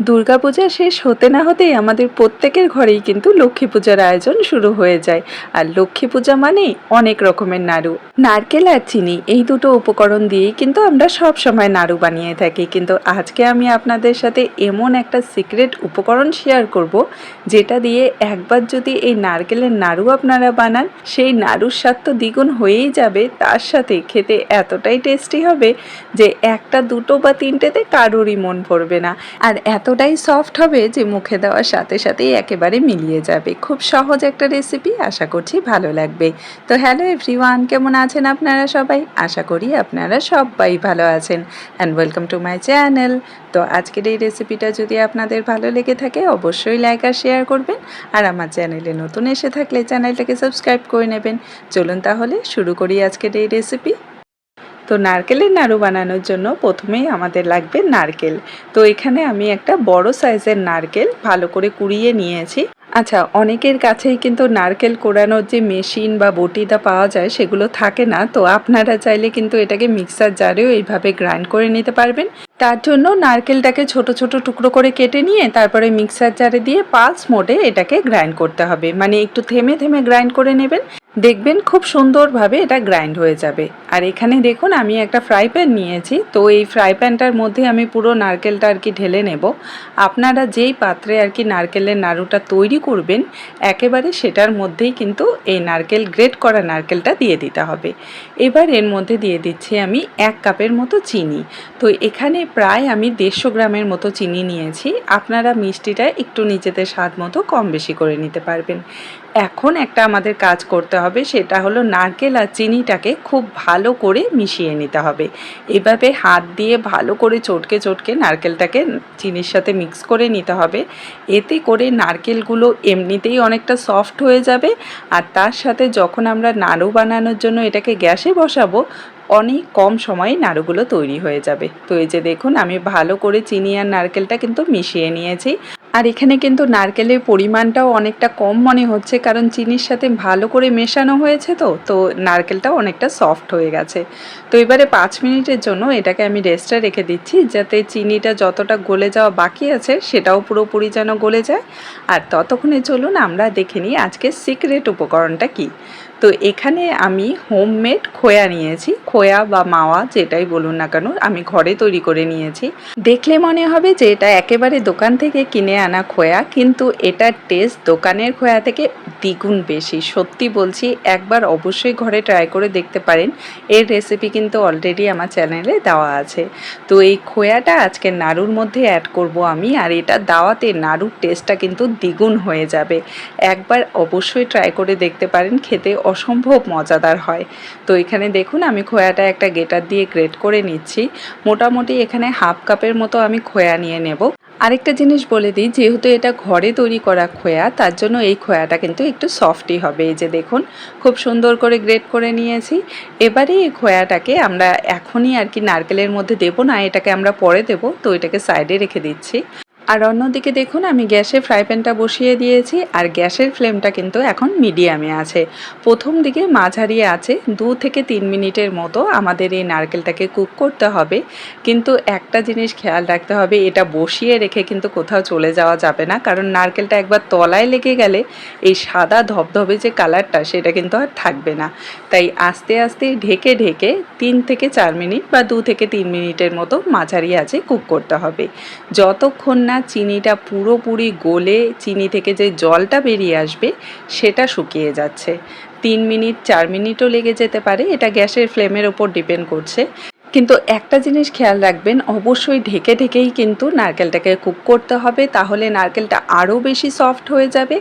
দুর্গাপূজা শেষ হতে না হতেই আমাদের প্রত্যেকের ঘরেই কিন্তু লক্ষ্মী পূজার আয়োজন শুরু হয়ে যায়। আর লক্ষ্মী পূজা মানেই অনেক রকমের নাড়ু। নারকেল আর চিনি, এই দুটো উপকরণ দিয়েই কিন্তু আমরা সব সময় নাড়ু বানিয়ে থাকি। কিন্তু আজকে আমি আপনাদের সাথে এমন একটা সিক্রেট উপকরণ শেয়ার করব, যেটা দিয়ে একবার যদি এই নারকেলের নাড়ু আপনারা বানান, সেই নাড়ুর স্বাদ তো দ্বিগুণ হয়েই যাবে। তার সাথে খেতে এতটাই টেস্টি হবে যে একটা দুটো বা তিনটেতে কারোরই মন পড়বে না। আর এতটাই সফট হবে যে মুখে দেওয়ার সাথে সাথেই একেবারে মিলিয়ে যাবে। খুব সহজ একটা রেসিপি আশা করছি ভালো লাগবে। তো হ্যালো এভরিওয়ান কেমন আছেন আপনারা সবাই? আশা করি আপনারা সবাই ভালো আছেন। And welcome to my channel তো আজকের এই রেসিপিটা যদি আপনাদের ভালো লেগে থাকে, অবশ্যই লাইক আর শেয়ার করবেন। আর আমার চ্যানেলে নতুন এসে থাকলে চ্যানেলটাকে সাবস্ক্রাইব করে নেবেন। চলুন তাহলে শুরু করি আজকের এই রেসিপি তো নারকেলের নাড়ু বানানোর জন্য প্রথমেই আমাদের লাগবে নারকেল। তো এখানে আমি একটা বড় সাইজের নারকেল ভালো করে কুড়িয়ে নিয়েছি। আচ্ছা অনেকের কাছেই কিন্তু নারকেল কোড়ানোর যে মেশিন বা বটিটা পাওয়া যায় সেগুলো থাকে না। তো আপনারা চাইলে কিন্তু এটাকে মিক্সার জারেও এইভাবে গ্রাইন্ড করে নিতে পারবেন। তার জন্য নারকেলটাকে ছোট ছোট টুকরো করে কেটে নিয়ে তারপরে মিক্সার জারে দিয়ে পালস মোডে এটাকে গ্রাইন্ড করতে হবে। মানে একটু থেমে থেমে গ্রাইন্ড করে নেবেন। দেখবেন খুব সুন্দরভাবে এটা গ্রাইন্ড হয়ে যাবে। আর এখানে দেখুন, আমি একটা ফ্রাই প্যান নিয়েছি। তো এই ফ্রাই প্যানটার মধ্যে আমি পুরো নারকেলটা আর কি ঢেলে নেব। আপনারা যেই পাত্রে আর কি নারকেলের নাড়ুটা তৈরি করবেন, একেবারে সেটার মধ্যেই কিন্তু এই নারকেল গ্রেট করা নারকেলটা দিয়ে দিতে হবে। এবার এর মধ্যে দিয়ে দিচ্ছি আমি এক কাপের মতো চিনি। তো এখানে প্রায় আমি দেড়শো গ্রামের মতো চিনি নিয়েছি। আপনারা মিষ্টিটা একটু নিজেদের স্বাদ মতো কম বেশি করে নিতে পারবেন। এখন একটা আমাদের কাজ করতে হবে, সেটা হলো নারকেল আর চিনিটাকে খুব ভালো করে মিশিয়ে নিতে হবে। এভাবে হাত দিয়ে ভালো করে চটকে চটকে নারকেলটাকে চিনির সাথে মিক্স করে নিতে হবে। এতে করে নারকেলগুলো এমনিতেই অনেকটা সফট হয়ে যাবে আর তার সাথে যখন আমরা নাড়ু বানানোর জন্য এটাকে গ্যাসে বসাবো, অনেক কম সময়ে নাড়ুগুলো তৈরি হয়ে যাবে। তো এই যে দেখুন, আমি ভালো করে চিনি আর নারকেলটা কিন্তু মিশিয়ে নিয়েছি। আর এখানে কিন্তু নারকেলের পরিমাণটাও অনেকটা কম মনে হচ্ছে, কারণ চিনির সাথে ভালো করে মেশানো হয়েছে তো তো নারকেলটাও অনেকটা সফট হয়ে গেছে। তো এবারে পাঁচ মিনিটের জন্য এটাকে আমি রেস্টে রেখে দিচ্ছি, যাতে চিনিটা যতটা গলে যাওয়া বাকি আছে সেটাও পুরোপুরি যেন গলে যায়। আর ততক্ষণে চলুন আমরা দেখে নিই আজকে সিক্রেট উপকরণটা কী। তো এখানে আমি হোমমেড খোয়া নিয়েছি। খোয়া বা মাওয়া যেটাই বলুন না কেন, আমি ঘরে তৈরি করে নিয়েছি। দেখলে মনে হবে যে এটা একেবারে দোকান থেকে কিনে আনা খোয়া, কিন্তু এটার টেস্ট দোকানের খোয়া থেকে দ্বিগুণ বেশি। সত্যি বলছি, একবার অবশ্যই ঘরে ট্রাই করে দেখতে পারেন। এর রেসিপি কিন্তু অলরেডি আমার চ্যানেলে দেওয়া আছে। তো এই খোয়াটা আজকে নাড়ুর মধ্যে অ্যাড করব আমি, আর এটা দাওয়াতে নাড়ুর টেস্টটা কিন্তু দ্বিগুণ হয়ে যাবে। একবার অবশ্যই ট্রাই করে দেখতে পারেন, খেতে অসম্ভব মজাদার হয়। তো এখানে দেখুন, আমি খোয়াটা একটা গেটার দিয়ে গ্রেট করে নিচ্ছি। মোটামুটি এখানে হাফ কাপের মতো আমি খোয়া নিয়ে নেব। আরেকটা জিনিস বলে দিই, যেহেতু এটা ঘরে তৈরি করা খোয়া, তার জন্য এই খোয়াটা কিন্তু একটু সফটই হবে। এই যে দেখুন, খুব সুন্দর করে গ্রেট করে নিয়েছি। এবারে এই খোয়াটাকে আমরা এখনই আর কি নারকেলের মধ্যে দেবো না, এটাকে আমরা পরে দেবো। তো এটাকে সাইডে রেখে দিচ্ছি। আর অন্যদিকে দেখুন, আমি গ্যাসে ফ্রাই প্যানটা বসিয়ে দিয়েছি, আর গ্যাসের ফ্লেমটা কিন্তু এখন মিডিয়ামে আছে। প্রথম দিকে মাঝারি আছে, দু থেকে তিন মিনিটের মতো আমাদের এই নারকেলটাকে কুক করতে হবে। কিন্তু একটা জিনিস খেয়াল রাখতে হবে, এটা বসিয়ে রেখে কিন্তু কোথাও চলে যাওয়া যাবে না, কারণ নারকেলটা একবার তলায় লেগে গেলে এই সাদা ধবধবে যে কালারটা, সেটা কিন্তু আর থাকবে না। তাই আস্তে আস্তে ঢেকে ঢেকে তিন থেকে চার মিনিট বা দু থেকে তিন মিনিটের মতো মাঝারি আছে কুক করতে হবে। যতক্ষণ না চিনিটা পুরোপুরি গলে চিনি থেকে যে জলটা বেরিয়ে আসবে, সেটা শুকিয়ে যাচ্ছে। তিন মিনিট, চার মিনিটও লেগে যেতে পারে। এটা গ্যাসের ফ্লেমের ওপর ডিপেন্ড করছে। কিন্তু একটা জিনিস খেয়াল রাখবেন, অবশ্যই ঢেকে ঢেকেই কিন্তু নারকেলটাকে কুক করতে হবে, তাহলে নারকেলটা আরও বেশি সফট হয়ে যাবে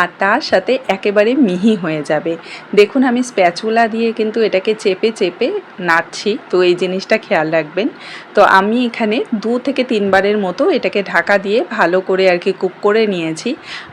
আর তার সাথে একেবারে মিহি হয়ে যাবে। দেখুন আমি স্প্যাচুলা দিয়ে কিন্তু এটাকে চেপে চেপে নাড়ছি, তো এই জিনিসটা খেয়াল রাখবেন। তো আমি এখানে দু থেকে তিনবারের মতো এটাকে ঢাকা দিয়ে ভালো করে আর কি কুক করে নিয়েছি।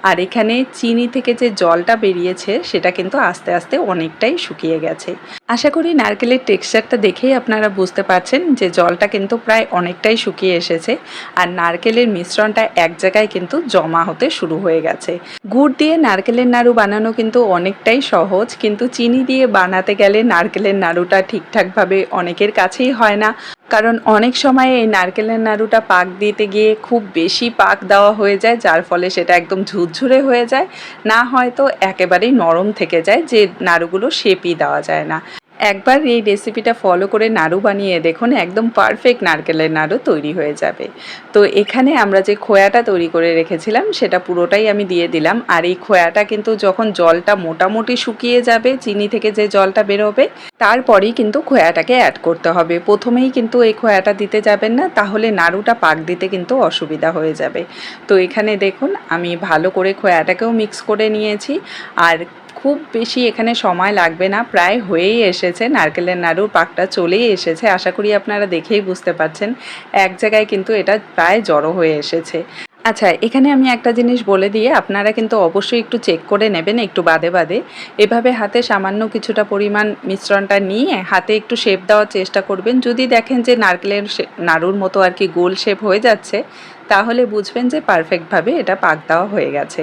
আর এখানে চিনি থেকে যে জলটা বেরিয়েছে, সেটা কিন্তু আস্তে আস্তে অনেকটাই শুকিয়ে গেছে। আশা করি নারকেলের টেক্সচারটা দেখেই আপনারা বুঝতে বুঝতে পারছেন যে জলটা কিন্তু প্রায় অনেকটাই শুকিয়ে এসেছে আর নারকেলের মিশ্রণটা এক জায়গায় কিন্তু জমা হতে শুরু হয়ে গেছে। গুড় দিয়ে নারকেলের নাড়ু বানানো কিন্তু অনেকটাই সহজ, কিন্তু চিনি দিয়ে বানাতে গেলে নারকেলের নাড়ুটা ঠিকঠাকভাবে অনেকের কাছেই হয় না। কারণ অনেক সময় এই নারকেলের নাড়ুটা পাক দিতে গিয়ে খুব বেশি পাক দেওয়া হয়ে যায়, যার ফলে সেটা একদম ঝুরঝুরে হয়ে যায়। না হয়তো একেবারেই নরম থেকে যায়, যে নাড়ুগুলো শেপই দেওয়া যায় না। একবার এই রেসিপিটা ফলো করে নাড়ু বানিয়ে দেখুন, একদম পারফেক্ট নারকেলের নাড়ু তৈরি হয়ে যাবে। তো এখানে আমরা যে খোয়াটা তৈরি করে রেখেছিলাম, সেটা পুরোটাই আমি দিয়ে দিলাম। আর এই খোয়াটা কিন্তু যখন জলটা মোটামুটি শুকিয়ে যাবে, চিনি থেকে যে জলটা বেরোবে, তারপরেই কিন্তু খোয়াটাকে অ্যাড করতে হবে। প্রথমেই কিন্তু এই খোয়াটা দিতে যাবেন না, তাহলে নাড়ুটা পাক দিতে কিন্তু অসুবিধা হয়ে যাবে। তো এখানে দেখুন, আমি ভালো করে খোয়াটাকেও মিক্স করে নিয়েছি। আর খুব বেশি এখানে সময় লাগবে না, প্রায় হয়েই এসেছে, নারকেলের নাড়ুর পাকটা চলেই এসেছে, আশা করি আপনারা দেখেই বুঝতে পারছেন, এক জায়গায় কিন্তু এটা প্রায় জড়ো হয়ে এসেছে। আচ্ছা এখানে আমি একটা জিনিস বলে দিয়ে আপনারা কিন্তু অবশ্যই একটু চেক করে নেবেন একটু বাদে বাদে। এভাবে হাতে সামান্য কিছুটা পরিমাণ মিশ্রণটা নিয়ে হাতে একটু শেপ দেওয়ার চেষ্টা করবেন। যদি দেখেন যে নারকেলের নাড়ুর মতো আর কি গোল শেপ হয়ে যাচ্ছে তাহলে বুঝবেন যে পারফেক্টভাবে এটা পাক দেওয়া হয়ে গেছে।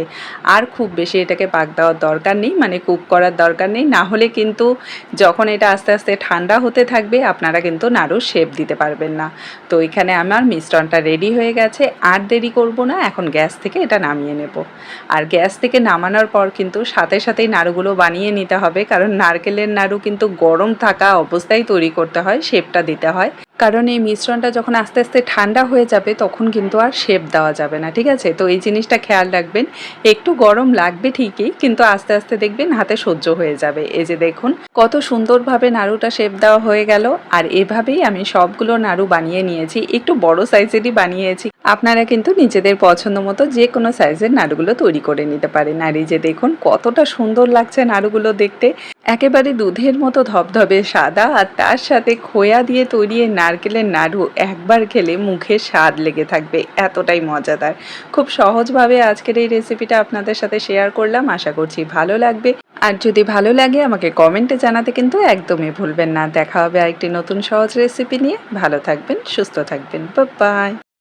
আর খুব বেশি এটাকে পাক দেওয়ার দরকার নেই মানে কুক করার দরকার নেই। না হলে কিন্তু যখন এটা আস্তে আস্তে ঠান্ডা হতে থাকবে, আপনারা কিন্তু নাড়ুর শেপ দিতে পারবেন না। তো এখানে আমার মিশ্রণটা রেডি হয়ে গেছে। আর দেরি করব না, এখন গ্যাস থেকে এটা নামিয়ে নেব। আর গ্যাস থেকে নামানোর পর কিন্তু সাথে সাথেই নাড়ুগুলো বানিয়ে নিতে হবে। কারণ নারকেলের নাড়ু কিন্তু গরম থাকা অবস্থায় তৈরি করতে হয় শেপটা দিতে হয়। কারণ এই মিশ্রণটা যখন আস্তে আস্তে ঠান্ডা হয়ে যাবে, তখন কিন্তু আর শেপ দেওয়া যাবে না, ঠিক আছে? তো এই জিনিসটা খেয়াল রাখবেন। একটু গরম লাগবে ঠিকই, কিন্তু আস্তে আস্তে দেখবেন হাতে সহ্য হয়ে যাবে। এই যে দেখুন, কত সুন্দরভাবে নাড়ুটা শেপ দেওয়া হয়ে গেল, আর এভাবেই আমি সবগুলো নাড়ু বানিয়ে নিয়েছি। একটু বড় সাইজেরই বানিয়েছি। আপনারা কিন্তু নিজেদের পছন্দ মতো যে কোনো সাইজের নাড়ুগুলো তৈরি করে নিতে পারেন। আর এই যে দেখুন, কতটা সুন্দর লাগছে নাড়ুগুলো দেখতে। একেবারে দুধের মতো ধবধবে সাদা আর তার সাথে খোয়া দিয়ে তৈরি নারকেলের নাড়ু একবার খেলে মুখে স্বাদ লেগে থাকবে, এতটাই মজাদার। খুব সহজভাবে আজকের এই রেসিপিটা আপনাদের সাথে শেয়ার করলাম, আশা করছি ভালো লাগবে। আর যদি ভালো লাগে, আমাকে কমেন্টে জানাতে কিন্তু একদমই ভুলবেন না। দেখা হবে আরেকটি নতুন সহজ রেসিপি নিয়ে। ভালো থাকবেন, সুস্থ থাকবেন। বাই